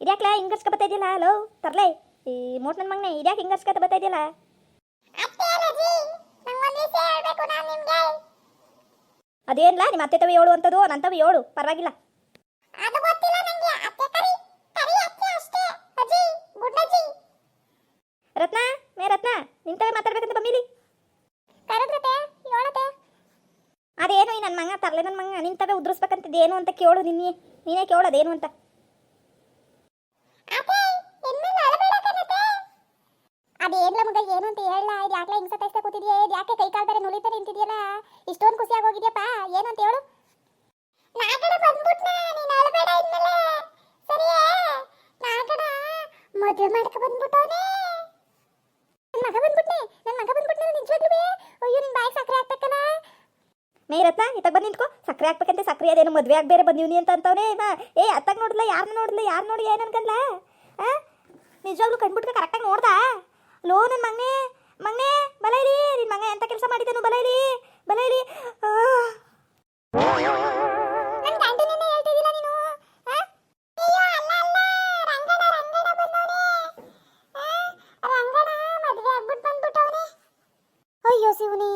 ಇದ್ಯಾಕ್ಲ ಹಿಂಗರ್ಸ್ಕ ಬರ್ತಾ ಇದೆಯಲ್ಲ ಹಲೋ ತರ್ಲೆ. ಈ ಮೋಟ್ ನನ್ನ ಮಗನೇ ಇದ್ಯಾಕೆ ಹಿಂಗರ್ಸ್ಕ ಬರ್ತಾ ಇದೆಯಲ್ಲ ಅದೇನ್ಲ ನಿಮ್ಮ ಅತ್ತೆ ತವಿ ಏಳು ಅಂತದು ನನ್ನ ತವಿ ಏಳು ಪರವಾಗಿಲ್ಲ. ರತ್ನ ಮೇ ರತ್ನ ನಿಂತವೇ ಮಾತಾಡ್ಬೇಕಂತ ಬಮ್ಮಿಲಿ ಅದೇನು ಈ ನನ್ನ ಮಗ ತರ್ಲೆ ನನ್ನ ಮಗ ನಿಂತವೇ ಉದ್ರಿಸ್ಬೇಕಂತದ್ದು ಏನು ಅಂತ ಕೇಳು ನಿನ್ನೆ. ನೀನೇ ಕೇಳು ಅದೇನು ಅಂತ ಅದೇನ್ಲ ಮಗ ಏನು ಅಂತ ಹೇಳ ಇದು ಯಾಕೆ ಹಿಂಗೆ ಸತಾಯಿಸ್ತಾ ಕೂತಿದ್ಯಾ? ಇದು ಯಾಕೆ ಕೈ ಕಾಲು ಬೇರೆ ನುಲಿತಾ ನಿಂತಿದ್ಯಲ್ಲ? ಇಷ್ಟೊಂದು ಖುಷಿಯಾಗಿ ಹೋಗಿದ್ಯಪ್ಪ ಏನು ಅಂತ ಹೇಳು. ನಾಗಡ ಬಂದ್ಬಿಟ್ನ, ನೀನು ಅಳಬೇಡ ಇನ್ಮೇಲೆ. ಸರಿಯೇ? ಮಾಡ್ಕ ಬಂದ್ಬಿಟ್ಟವನೇ. ನನ್ನ ಮಗ ಬಂದ್ಬಿಟ್ನೆ ನನ್ನ ಮಗ ಬಾಯಿ ಸಕ್ಕರೆ ಹಾಕ್ಬೇಕಲ್ಲ ಮೇ ರತ್ನ ಇತ್ತಾಗ ಬಂದು ನಿಂತ್ಕೋ. ಸಕ್ರೆ ಹಾಕ್ಬೇಕಂತೆ ಸಕ್ರೆ ಅದೇನು ಮದ್ವೆ ಆಗಿ ಬೇರೆ ಬಂದಿವ್ನಿ ಅಂತ ಅಂತವನೇ. ಇವ, ಏ, ಅತ್ತಾಗ ನೋಡ್ಲ ಯಾರನ್ನ ನೋಡ್ಲ ಯಾರು ನೋಡಿ ಏನು ಅನ್ಕಂದ್ಲ ಆ? ನಿಜವಾಗ್ಲೂ ಕಣ್ಬಿಟ್ರೆ ಕರೆಕ್ಟಾಗಿ ನೋಡ್ದ? ಲೋ ನನ್ನ ಮಗನೇ ಮಗನೇ ಬಲೈಲಿ ನಿನ್ನ ಮಗ ಎಂತ ಕೆಲಸ ಮಾಡಿದನು ಬಲೈಲಿ ಬಲೈಲಿ ಅಯ್ಯೋ ಅಲ್ಲ ಅಲ್ಲ ರಂಗಣ ರಂಗಣ ಬಂದವನೇ. ರಂಗಣ ಮದುವೆ ಆಗ್ಬಿಟ್ಟು ಬಂದ್ಬಿಟ್ಟವನೇ. ಅಯ್ಯೋ ಶಿವನೇ.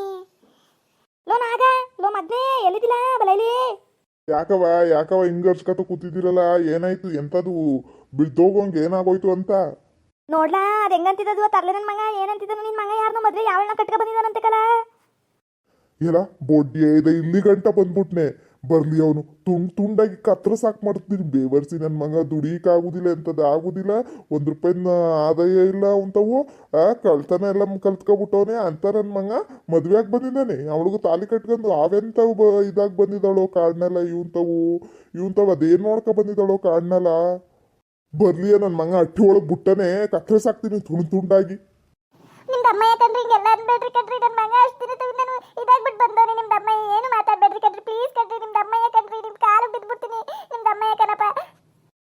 ಲೋ ನಾಗ ಲೋ ಮದ್ನೆ ಎಲ್ಲಿದಿಲ್ಲ ಬಲೈಲಿ ಯಾಕವ ಯಾಕವ ಹಿಂಗರ್ಸ್ಕತ ಕೂತಿದ್ದೀರಲ್ಲ? ಏನಾಯ್ತು? ಎಂತದು? ಬಿದ್ದೋಗಂಗೆ ಏನಾಗೋಯ್ತು ಅಂತ? ನೋಡ್ಲಾ, ಅದು ಹೆಂಗಂತಿದ್ದದು ತರ್ಲೆ ನನ್ನ ಮಗ ಏನಂತಿದ್ದನು ನಿನ್ನ ಮಗ? ಯಾರನ್ನ ಮದ್ವೆ ಯಾವಳನ್ನ ಕಟ್ಕ ಬಂದಿದ್ದಾನಂತೆ ಕಲ? ಏನ, ಬೊಡ್ಡಿ ಇದೆ ಇಲ್ಲಿ ಗಂಟ ಬಂದ್ಬಿಟ್ನೆ. ಬರ್ಲಿ ಅವನು, ತುಂಡ್ ತುಂಡಾಗಿ ಕತ್ರ ಸಾಕ್ ಮಾಡ್ತೀನಿ ಬೇವರ್ಸಿ ನನ್ನ ಮಗ ದುಡಿಯಕ್ ಆಗುದಿಲ್ಲ ಎಂತದ್ ಆಗುದಿಲ್ಲ. ಒಂದ್ ರೂಪಾಯಿನ ಆದಾಯ ಇಲ್ಲ ಅಂತವು. ಆ, ಕಳ್ತನ ಎಲ್ಲ ಕಲ್ತ್ಕೊಬಿಟ್ಟವನೆ. ಅಂತ ನನ್ನ ಮಗ ಮದ್ವೆಯಾಗಿ ಬಂದಿದ್ದಾನೆ. ಅವಳಿಗೂ ತಾಲಿ ಕಟ್ಕೊಂಡು ಅವೆಂತವು ಬ, ಇದಾಗಿ ಬಂದಿದ್ದಾಳೋ ಕಾಣ್ನಲ್ಲ ಇವಂತವು. ಇವಂತವು ಅದೇನ್ ನೋಡ್ಕೊ ಬಂದಿದ್ದಾಳೋ ಕಾಡ್ನೆಲ್ಲ. ಬರ್ಲಿಯ ನನ್ನ ಮಂಗ ಅಟ್ಟಿ ಒಳಗೆ ಬಿಟ್ಟನೆ ಕತ್ತರಿಸಾಕ್ತೀನಿ ಸಾಕ್ತೀನಿ ತುಂಡ್ ತುಂಡಾಗಿ. ನಿಮ್ದು ಅಮ್ಮ ಯಾಕಂದ್ರೆ ಹಿಂಗೆಲ್ಲ ಅನ್ಬೇಡ್ರಿ ಕಣ್ರಿ ನನ್ನ ಮಗ ಅಷ್ಟು ದಿನ ನಾನು ಇದಾಗ್ಬಿಟ್ಟು ಬಂದವನೇ. ನಿಮ್ದು ಅಮ್ಮ ಏನು ಮಾತಾಡ್ಬೇಡ್ರಿ ಕಟ್ರಿ ಪ್ಲೀಸ್ ಕಟ್ರಿ ನಿಮ್ದು ಅಮ್ಮ ಯಾಕಂದ್ರಿ ನಿಮ್ ಕಾಲು ಬಿದ್ಬಿಡ್ತೀನಿ ನಿಮ್ದು ಅಮ್ಮ ಯಾಕನಪ್ಪ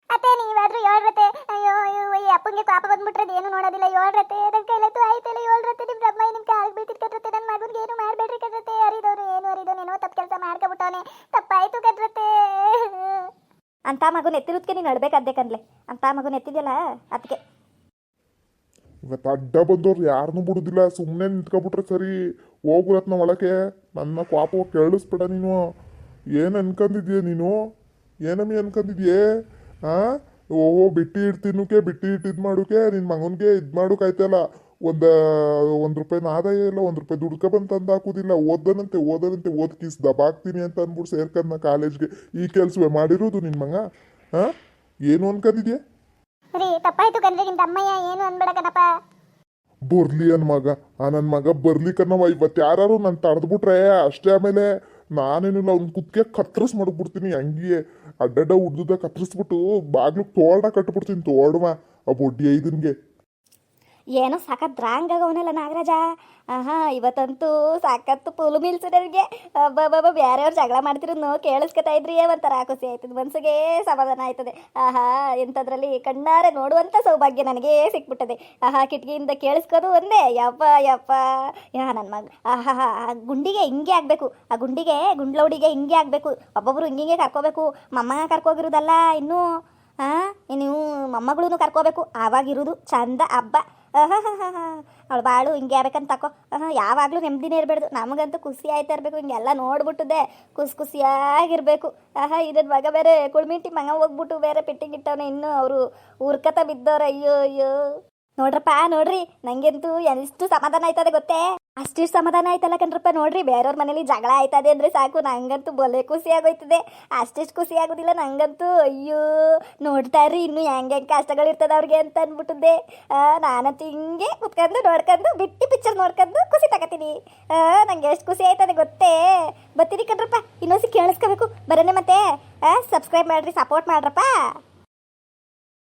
ಅತ್ತೆ ನೀವಾದ್ರೂ ಏಳ್ರತೆ ಅಯ್ಯೋ ಅಯ್ಯೋ ಈ ಅಪ್ಪಂಗೆ ಪಾಪ ಬಂದ್ಬಿಟ್ರೆ ಏನು ನೋಡೋದಿಲ್ಲ ಏಳ್ರತೆ ನನ್ನ ಕೈಲತ್ತು ಆಯ್ತಲ್ಲ ಏಳ್ರತೆ ನಿಮ್ದು ಅಮ್ಮ ನಿಮ್ ಕಾಲು ಬೀಳ್ತಿದ್ ಕಟ್ರತೆ ನನ್ನ ಮಗನ್ಗೆ ಏನು ಮಾಡಬೇಡ್ರಿ ಕಟ್ರತೆ ಅರಿದವನು ಏನು ಅರಿದವನು ಏನೋ ತಪ್ಪು ಕೆಲಸ ಮಾಡ್ಕೊಬಿಟ್ಟವನೆ ತಪ್ಪಾಯ್ತು ಕಟ್ರತೆ ಅಂತ ಮಗುನ ಎತ್ತಿರುದಕ್ಕೆ ನೀನು ಅಳ್ಬೇಕಾದ್ದೆ ಕನ್ಲೆ ಅಂತ ಮಗನ ಎತ್ತಿದ್ಯಲ್ಲ ಅದಕ್ಕೆ ಇವತ್ತು ಅಡ್ಡ ಬಂದವ್ರು ಯಾರನ್ನೂ ಬಿಡುದಿಲ್ಲ ಸುಮ್ಮನೆ ನಿಂತ್ಕೊಬಿಟ್ರೆ ಸರಿ. ಹೋಗುರತ್ನ ಒಳಗೆ ನನ್ನ ಪಾಪ ಕೇಳಿಸ್ಬೇಡ ನೀನು. ಏನು ಅನ್ಕೊಂಡಿದ್ಯೆ ನೀನು? ಏನಮ್ಮಿ ಅನ್ಕೊಂಡಿದ್ಯೆ ಆ? ಓಹೋ ಬಿಟ್ಟಿ ಇಟ್ಟು ತಿನ್ನೋಕೆ ಬಿಟ್ಟಿ ಇಟ್ಟು ಇದು ಮಾಡೋಕೆ ನಿನ್ನ ಮಗನಿಗೆ ಇದು ಮಾಡೋಕಾಯ್ತಲ್ಲ ಒಂದು ಒಂದು ರೂಪಾಯಿನ ಆದಾಯ ಇಲ್ಲ ಒಂದು ರೂಪಾಯಿ ದುಡ್ಕ ಬಂದು ತಂದು ಹಾಕೋದಿಲ್ಲ. ಓದನಂತೆ ಓದನಂತೆ ಓದ್ ಕಿಸ್ ದಬಾಕ್ತೀನಿ ಅಂತ ಅಂದ್ಬಿಟ್ಟು ಸೇರ್ಕಂದ ಕಾಲೇಜ್ಗೆ. ಈ ಕೆಲಸವೇ ಮಾಡಿರೋದು ನಿನ್ನ ಮಗ? ಹಾಂ? ಏನು ಅನ್ಕೊಂಡಿದ್ಯಾ ರೀ ತಪ್ಪಾಯ್ತು ಕಂದ್ರೆ ನಿಮ್ದು ಅಮ್ಮಯ್ಯ ಏನು ಅನ್ಬೇಡ ಕಣಪ್ಪ. ಬರ್ಲಿ ಅನ್ ಮಗ. ಆ ನನ್ನ ಮಗ ಬರ್ಲಿ ಕನ್ನವ ಇವತ್ತು ಯಾರು ನಾನು ತಡೆದ್ಬಿಟ್ರೆ ಅಷ್ಟೇ ಆಮೇಲೆ ನಾನೇನಿಲ್ಲ ಅವ್ನ ಕುತ್ತಿಗೆ ಕತ್ತರಿಸ್ ಮಾಡ್ಬಿಡ್ತೀನಿ ಹಂಗೆ. ಅಡ್ಡಡ್ಡ ಉಡ್ದುದ ಕತ್ತರಿಸ್ಬಿಟ್ಟು ಬಾಗ್ಲಿಗೆ ತೋರಣ ಕಟ್ಬಿಡ್ತೀನಿ ತೋಡವ ಆ ಬೊಡ್ಡಿ ಐದನ್ಗೆ. ಏನೋ ಸಾಕತ್ ರಾಂಗ್ ಆಗವನಲ್ಲ ನಾಗರಾಜ? ಆಹಾ, ಇವತ್ತಂತೂ ಸಾಕತ್ತು ಪುಲು ಮೀಲ್ಸು ನನಗೆ ಅಬ್ಬಬ್ಬ ಬೇರೆಯವ್ರು ಜಗಳ ಮಾಡ್ತಿರೋದು ಕೇಳಿಸ್ಕೊತಾ ಇದ್ರಿ ಒಂಥರ ಖುಷಿ ಆಯ್ತದೆ. ಮನ್ಸಿಗೆ ಸಮಾಧಾನ ಆಯ್ತದೆ. ಆಹಾ ಎಂಥದ್ರಲ್ಲಿ ಕಣ್ಣಾರೆ ನೋಡುವಂಥ ಸೌಭಾಗ್ಯ ನನಗೆ ಸಿಕ್ಬಿಟ್ಟದೆ. ಆಹಾ, ಕಿಟಕಿಯಿಂದ ಕೇಳಿಸ್ಕೋದು ಒಂದೇ. ಯಪ್ಪ ಯಪ್ಪ ಯಾ ನನ್ನ ಮಗ. ಆಹಾ, ಆ ಗುಂಡಿಗೆ ಹಿಂಗೆ ಆಗಬೇಕು. ಆ ಗುಂಡಿಗೆ ಗುಂಡ್ಲೌಡಿಗೆ ಹಿಂಗೆ ಆಗಬೇಕು. ಒಬ್ಬೊಬ್ರು ಹಿಂಗೆ ಕರ್ಕೋಬೇಕು. ಮಮ್ಮ ಕರ್ಕೋಗಿರೋದಲ್ಲ ಇನ್ನೂ. ಹಾಂ ನೀವು ಮೊಮ್ಮಗಳೂ ಕರ್ಕೋಬೇಕು. ಆವಾಗಿರೋದು ಚಂದ ಹಬ್ಬ. ಅವಳು ಬಾಳು, ಹಿಂಗೆ ಇರ್ಬೇಕಂತ ತಕೋ. ಯಾವಾಗಲೂ ನೆಮ್ಮದಿನೇ ಇರಬಾರ್ದು ನಮಗಂತೂ ಖುಷಿ ಆಯ್ತಾ ಇರಬೇಕು. ಹಿಂಗೆಲ್ಲ ನೋಡ್ಬಿಟ್ಟದೆ. ಖುಷಿ ಖುಷಿಯಾಗಿರ್ಬೇಕು. ಆಹಾ ಇದನ್ನ ಮಗ ಬೇರೆ ಕುಳ್ಮಿಂಟಿ ಮಗ ಹೋಗ್ಬಿಟ್ಟು ಬೇರೆ ಪೆಟ್ಟಿಗಿಟ್ಟವನೆ ಇನ್ನು ಅವರು ಉರ್ಕತ ಬಿದ್ದವ್ರು. ಅಯ್ಯೋ ಅಯ್ಯೋ. ನೋಡ್ರಪ್ಪ, ನೋಡ್ರಿ. ನಂಗಂತೂ ಎಷ್ಟು ಸಮಾಧಾನ ಆಯ್ತದೆ ಗೊತ್ತೇ? ಅಷ್ಟಿಷ್ಟು ಸಮಾಧಾನ ಆಯ್ತಲ್ಲ ಕಣ್ರಪ್ಪ, ನೋಡ್ರಿ ಬೇರೆಯವ್ರ ಮನೇಲಿ ಜಗಳ ಆಯ್ತದೆ ಅಂದ್ರೆ ಸಾಕು, ನಂಗಂತೂ ಬೊಲೆ ಖುಷಿ ಆಗೋಯ್ತದೆ. ಅಷ್ಟಿಷ್ಟು ಖುಷಿ ಆಗೋದಿಲ್ಲ, ನಂಗಂತೂ ಅಯ್ಯೋ ನೋಡ್ತಾ ಇರ್ರಿ ಇನ್ನು ಹೆಂಗ್ ಹೆಂಗೆ ಕಷ್ಟಗಳಿರ್ತದೆ ಅವ್ರಿಗೆ ಅಂತ ಅಂದ್ಬಿಟ್ಟಿದ್ದೆ. ನಾನಂತೂ ಹಿಂಗೆ ಕುತ್ಕೊಂಡು ನೋಡ್ಕೊಂಡು, ಬಿಟ್ಟು ಪಿಕ್ಚರ್ ನೋಡ್ಕೊಂಡು ಖುಷಿ ತಗೋತೀನಿ. ನಂಗೆ ಎಷ್ಟು ಖುಷಿ ಆಯ್ತದೆ ಗೊತ್ತೇ? ಬರ್ತೀನಿ ಕಣ್ರಪ್ಪ ಇನ್ನೊಂದ್ಸಿ ಕೇಳಿಸ್ಕೋಬೇಕು. ಬರೋಣ ಮತ್ತೆ. ಸಬ್ಸ್ಕ್ರೈಬ್ ಮಾಡ್ರಿ ಸಪೋರ್ಟ್ ಮಾಡ್ರಪ್ಪ.